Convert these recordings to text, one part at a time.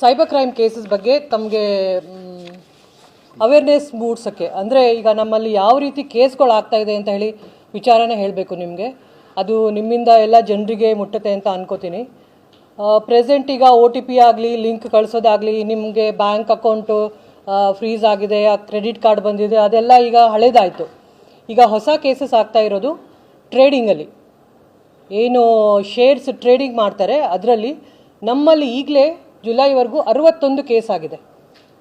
Cyber crime cases ಬಗ್ಗೆ ತಮಗೆ awareness ಮೂಡಿಸೋಕ್ಕೆ. ಅಂದರೆ ಈಗ ನಮ್ಮಲ್ಲಿ ಯಾವ ರೀತಿ ಕೇಸ್ಗಳು ಇದೆ ಅಂತ ಹೇಳಿ ವಿಚಾರನೇ ಹೇಳಬೇಕು ನಿಮಗೆ. ಅದು ನಿಮ್ಮಿಂದ ಎಲ್ಲ ಜನರಿಗೆ ಮುಟ್ಟುತ್ತೆ ಅಂತ ಅನ್ಕೋತೀನಿ. ಪ್ರೆಸೆಂಟ್ ಈಗ ಒ ಟಿ ಪಿ ಆಗಲಿ ಲಿಂಕ್ ಕಳಿಸೋದಾಗಲಿ, ನಿಮಗೆ ಬ್ಯಾಂಕ್ ಅಕೌಂಟು ಫ್ರೀಸ್ ಆಗಿದೆ, ಆ ಕ್ರೆಡಿಟ್ ಕಾರ್ಡ್ ಬಂದಿದೆ, ಅದೆಲ್ಲ ಈಗ ಹಳೇದಾಯಿತು. ಈಗ ಹೊಸ ಕೇಸಸ್ ಆಗ್ತಾ ಇರೋದು ಟ್ರೇಡಿಂಗಲ್ಲಿ ಏನು ಶೇರ್ಸ್ ಟ್ರೇಡಿಂಗ್ ಮಾಡ್ತಾರೆ, ಅದರಲ್ಲಿ ನಮ್ಮಲ್ಲಿ ಈಗಲೇ ಜುಲೈವರೆಗೂ ಅರವತ್ತೊಂದು ಕೇಸ್ ಆಗಿದೆ.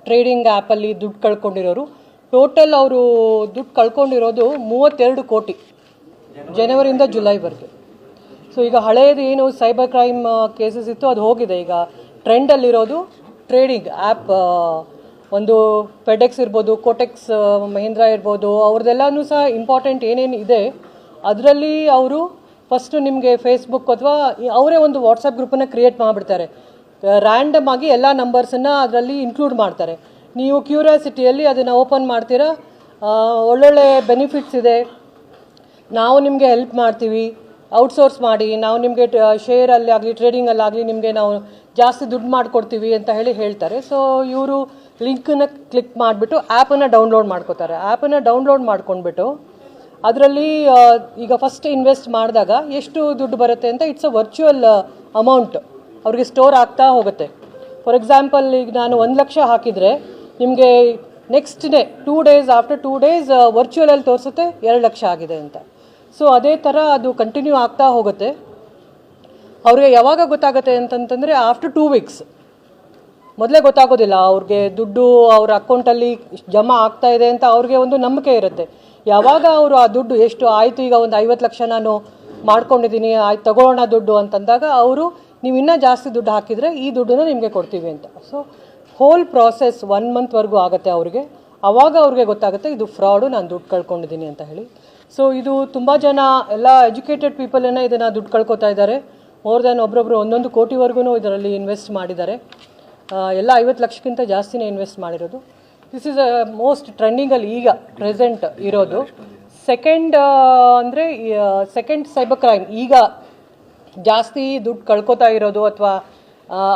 ಟ್ರೇಡಿಂಗ್ ಆ್ಯಪಲ್ಲಿ ದುಡ್ಡು ಕಳ್ಕೊಂಡಿರೋರು. ಟೋಟಲ್ ಅವರು ದುಡ್ಡು ಕಳ್ಕೊಂಡಿರೋದು ಮೂವತ್ತೆರಡು ಕೋಟಿ. ಜನವರಿಯಿಂದ ಜುಲೈವರೆಗೆ. ಸೊ, ಈಗ ಹಳೆಯದು ಏನು ಸೈಬರ್ ಕ್ರೈಮ್ ಕೇಸಸ್ ಇತ್ತು, ಅದು ಹೋಗಿದೆ. ಈಗ ಟ್ರೆಂಡಲ್ಲಿರೋದು ಟ್ರೇಡಿಂಗ್ ಆ್ಯಪ್ ಒಂದು ಫೆಡೆಕ್ಸ್ ಇರ್ಬೋದು, ಕೋಟೆಕ್ಸ್ ಮಹೀಂದ್ರಾ ಇರ್ಬೋದು, ಅವ್ರದ್ದೆಲ್ಲನೂ ಸಹ ಇಂಪಾರ್ಟೆಂಟ್ ಏನೇನು ಇದೆ, ಅದರಲ್ಲಿ ಅವರು ಫಸ್ಟು ನಿಮಗೆ ಫೇಸ್ಬುಕ್ ಅಥವಾ ಅವರೇ ಒಂದು ವಾಟ್ಸಪ್ ಗ್ರೂಪನ್ನು ಕ್ರಿಯೇಟ್ ಮಾಡಿಬಿಡ್ತಾರೆ. ರ್ಯಾಂಡಮ್ ಆಗಿ ಎಲ್ಲ ನಂಬರ್ಸನ್ನು ಅದರಲ್ಲಿ ಇನ್ಕ್ಲೂಡ್ ಮಾಡ್ತಾರೆ. ನೀವು ಕ್ಯೂರಿಯಾಸಿಟಿಯಲ್ಲಿ ಅದನ್ನು ಓಪನ್ ಮಾಡ್ತೀರಾ? ಒಳ್ಳೊಳ್ಳೆ ಬೆನಿಫಿಟ್ಸ್ ಇದೆ. ನಾವು ನಿಮಗೆ ಹೆಲ್ಪ್ ಮಾಡ್ತೀವಿ. ಔಟ್ಸೋರ್ಸ್ ಮಾಡಿ, ನಾವು ನಿಮಗೆ ಶೇರಲ್ಲಿ ಆಗಲಿ ಟ್ರೇಡಿಂಗಲ್ಲಾಗಲಿ ನಿಮಗೆ ನಾವು ಜಾಸ್ತಿ ದುಡ್ಡು ಮಾಡಿಕೊಡ್ತೀವಿ ಅಂತ ಹೇಳಿ ಹೇಳ್ತಾರೆ. ಸೊ ಇವರು ಲಿಂಕನ್ನು ಕ್ಲಿಕ್ ಮಾಡಿಬಿಟ್ಟು ಆ್ಯಪನ್ನು ಡೌನ್ಲೋಡ್ ಮಾಡ್ಕೋತಾರೆ. ಆ್ಯಪನ್ನು ಡೌನ್ಲೋಡ್ ಮಾಡ್ಕೊಂಡ್ಬಿಟ್ಟು ಅದರಲ್ಲಿ ಈಗ ಫಸ್ಟ್ ಇನ್ವೆಸ್ಟ್ ಮಾಡಿದಾಗ ಎಷ್ಟು ದುಡ್ಡು ಬರುತ್ತೆ ಅಂತ ಇಟ್ಸ್ ಅ ವರ್ಚುವಲ್ ಅಮೌಂಟ್ ಅವ್ರಿಗೆ ಸ್ಟೋರ್ ಆಗ್ತಾ ಹೋಗುತ್ತೆ. ಫಾರ್ ಎಕ್ಸಾಂಪಲ್ ಈಗ ನಾನು ಒಂದು ಲಕ್ಷ ಹಾಕಿದರೆ ನಿಮಗೆ next day two days after two days ವರ್ಚುವಲಲ್ಲಿ ತೋರಿಸುತ್ತೆ, ಎರಡು ಲಕ್ಷ ಆಗಿದೆ ಅಂತ. ಸೊ ಅದೇ ಥರ ಅದು ಕಂಟಿನ್ಯೂ ಆಗ್ತಾ ಹೋಗುತ್ತೆ. ಅವ್ರಿಗೆ ಯಾವಾಗ ಗೊತ್ತಾಗುತ್ತೆ ಅಂತಂತಂದರೆ ಆಫ್ಟರ್ ಟೂ ವೀಕ್ಸ್ ಮೊದಲೇ ಗೊತ್ತಾಗೋದಿಲ್ಲ, ಅವ್ರಿಗೆ ದುಡ್ಡು ಅವ್ರ ಅಕೌಂಟಲ್ಲಿ ಜಮಾ ಆಗ್ತಾ ಇದೆ ಅಂತ ಅವ್ರಿಗೆ ಒಂದು ನಂಬಿಕೆ ಇರುತ್ತೆ. ಯಾವಾಗ ಅವರು ಆ ದುಡ್ಡು ಎಷ್ಟು ಆಯಿತು, ಈಗ ಒಂದು ಐವತ್ತು ಲಕ್ಷ ನಾನು ಮಾಡ್ಕೊಂಡಿದ್ದೀನಿ, ಆಯ್ತು, ತಗೊಳ್ಳೋಣ ದುಡ್ಡು ಅಂತಂದಾಗ ಅವರು ನೀವು ಇನ್ನೂ ಜಾಸ್ತಿ ದುಡ್ಡು ಹಾಕಿದರೆ ಈ ದುಡ್ಡನ್ನು ನಿಮಗೆ ಕೊಡ್ತೀವಿ ಅಂತ. ಸೊ ಹೋಲ್ ಪ್ರಾಸೆಸ್ ಒನ್ ಮಂತ್ವರೆಗೂ ಆಗುತ್ತೆ ಅವ್ರಿಗೆ. ಆವಾಗ ಅವ್ರಿಗೆ ಗೊತ್ತಾಗುತ್ತೆ ಇದು ಫ್ರಾಡು ನಾನು ದುಡ್ಡು ಕಳ್ಕೊಂಡಿದ್ದೀನಿ ಅಂತ ಹೇಳಿ. ಸೊ ಇದು ತುಂಬ ಜನ ಎಲ್ಲ ಎಜುಕೇಟೆಡ್ ಪೀಪಲನ್ನು ಇದನ್ನು ದುಡ್ಡು ಕಳ್ಕೊತಾ ಇದ್ದಾರೆ. ಮೋರ್ ದ್ಯಾನ್ ಒಬ್ರೊಬ್ರು ಒಂದೊಂದು ಕೋಟಿವರೆಗೂ ಇದರಲ್ಲಿ ಇನ್ವೆಸ್ಟ್ ಮಾಡಿದ್ದಾರೆ. ಎಲ್ಲ ಐವತ್ತು ಲಕ್ಷಕ್ಕಿಂತ ಜಾಸ್ತಿನೇ ಇನ್ವೆಸ್ಟ್ ಮಾಡಿರೋದು. ದಿಸ್ ಇಸ್ ಅ ಮೋಸ್ಟ್ ಟ್ರೆಂಡಿಂಗಲ್ಲಿ ಈಗ ಪ್ರೆಸೆಂಟ್ ಇರೋದು. ಸೆಕೆಂಡ್ ಅಂದರೆ ಸೆಕೆಂಡ್ ಸೈಬರ್ ಕ್ರೈಮ್ ಈಗ ಜಾಸ್ತಿ ದುಡ್ಡು ಕಳ್ಕೊತಾ ಇರೋದು ಅಥವಾ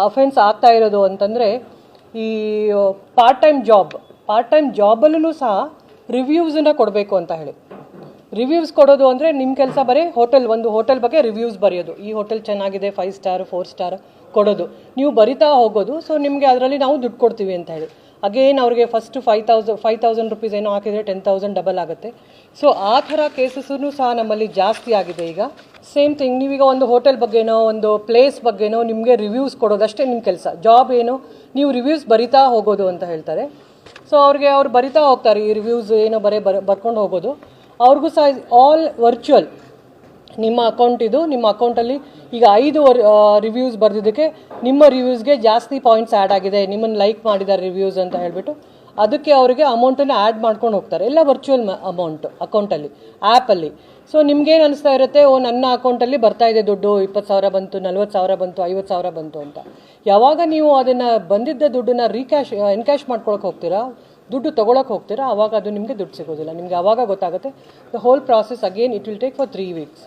ಅಫೆನ್ಸ್ ಆಗ್ತಾ ಇರೋದು ಅಂತಂದರೆ, ಈ part time job part time ಜಾಬಲ್ಲೂ ಸಹ ರಿವ್ಯೂಸನ್ನು ಕೊಡಬೇಕು ಅಂತ ಹೇಳಿ. ರಿವ್ಯೂಸ್ ಕೊಡೋದು ಅಂದರೆ ನಿಮ್ಮ ಕೆಲಸ ಬರೀ ಹೋಟೆಲ್ ಒಂದು ಹೋಟೆಲ್ ಬಗ್ಗೆ ರಿವ್ಯೂಸ್ ಬರೆಯೋದು. ಈ ಹೋಟೆಲ್ ಚೆನ್ನಾಗಿದೆ ಫೈವ್ ಸ್ಟಾರ್ ಫೋರ್ ಸ್ಟಾರ್ ಕೊಡೋದು. ನೀವು ಬರಿತಾ ಹೋಗೋದು ಸೊ ನಿಮಗೆ ಅದರಲ್ಲಿ ನಾವು ದುಡ್ಡು ಕೊಡ್ತೀವಿ ಅಂತ ಹೇಳಿ. ಅಗೇನ್ ಅವ್ರಿಗೆ first five thousand five thousand rupees ಏನೋ ಹಾಕಿದರೆ ಟೆನ್ ತೌಸಂಡ್ ಡಬಲ್ ಆಗುತ್ತೆ. ಸೊ ಆ ಥರ ಕೇಸಸ್ಸೂ ಸಹ ನಮ್ಮಲ್ಲಿ ಜಾಸ್ತಿ ಆಗಿದೆ ಈಗ. ಸೇಮ್ ಥಿಂಗ್ ನೀವೀಗ ಒಂದು ಹೋಟೆಲ್ ಬಗ್ಗೆನೋ, ಒಂದು ಪ್ಲೇಸ್ ಬಗ್ಗೆನೋ ನಿಮಗೆ ರಿವ್ಯೂಸ್ ಕೊಡೋದಷ್ಟೇ ನಿಮ್ಮ ಕೆಲಸ. ಜಾಬ್ ಏನು, ನೀವು ರಿವ್ಯೂಸ್ ಬರಿತಾ ಹೋಗೋದು ಅಂತ ಹೇಳ್ತಾರೆ. ಸೊ ಅವ್ರಿಗೆ ಅವ್ರು ಬರಿತಾ ಹೋಗ್ತಾರೆ, ಈ ರಿವ್ಯೂಸ್ ಏನೋ ಬರೀ, ಬರ, ಬರ್ಕೊಂಡು ಹೋಗೋದು. ಅವ್ರಿಗೂ ಸಹ ಆಲ್ ವರ್ಚುವಲ್ ನಿಮ್ಮ ಅಕೌಂಟ್ ಇದು, ನಿಮ್ಮ ಅಕೌಂಟಲ್ಲಿ ಈಗ ಐದು ರಿವ್ಯೂಸ್ ಬರೆದಿದ್ದಕ್ಕೆ ನಿಮ್ಮ ರಿವ್ಯೂಸ್ಗೆ ಜಾಸ್ತಿ ಪಾಯಿಂಟ್ಸ್ ಆ್ಯಡ್ ಆಗಿದೆ, ನಿಮ್ಮನ್ನು ಲೈಕ್ ಮಾಡಿದ್ದಾರೆ ರಿವ್ಯೂಸ್ ಅಂತ ಹೇಳಿಬಿಟ್ಟು ಅದಕ್ಕೆ ಅವರಿಗೆ ಅಮೌಂಟನ್ನು ಆ್ಯಡ್ ಮಾಡ್ಕೊಂಡು ಹೋಗ್ತಾರೆ. ಎಲ್ಲ ವರ್ಚುವಲ್ ಅಮೌಂಟ್ ಅಕೌಂಟಲ್ಲಿ ಆ್ಯಪಲ್ಲಿ ಸೊ ನಿಮ್ಗೇನು ಅನಿಸ್ತಾ ಇರುತ್ತೆ? ಓ, ನನ್ನ ಅಕೌಂಟಲ್ಲಿ ಬರ್ತಾ ಇದೆ ದುಡ್ಡು, ಇಪ್ಪತ್ತು ಸಾವಿರ ಬಂತು, ನಲ್ವತ್ತು ಸಾವಿರ ಬಂತು, ಐವತ್ತು ಸಾವಿರ ಬಂತು ಅಂತ. ಯಾವಾಗ ನೀವು ಅದನ್ನು ಬಂದಿದ್ದ ದುಡ್ಡನ್ನು ರೀಕ್ಯಾಶ್ ಎನ್ಕ್ಯಾಶ್ ಮಾಡ್ಕೊಳಕ್ಕೆ ಹೋಗ್ತೀರಾ? ದುಡ್ಡು ತೊಗೊಳಕ್ಕೆ ಹೋಗ್ತೀರಾ? ಅವಾಗ ಅದು ನಿಮಗೆ ದುಡ್ಡು ಸಿಗೋದಿಲ್ಲ. ನಿಮಗೆ ಅವಾಗ ಗೊತ್ತಾಗುತ್ತೆ the whole process again it will take for three weeks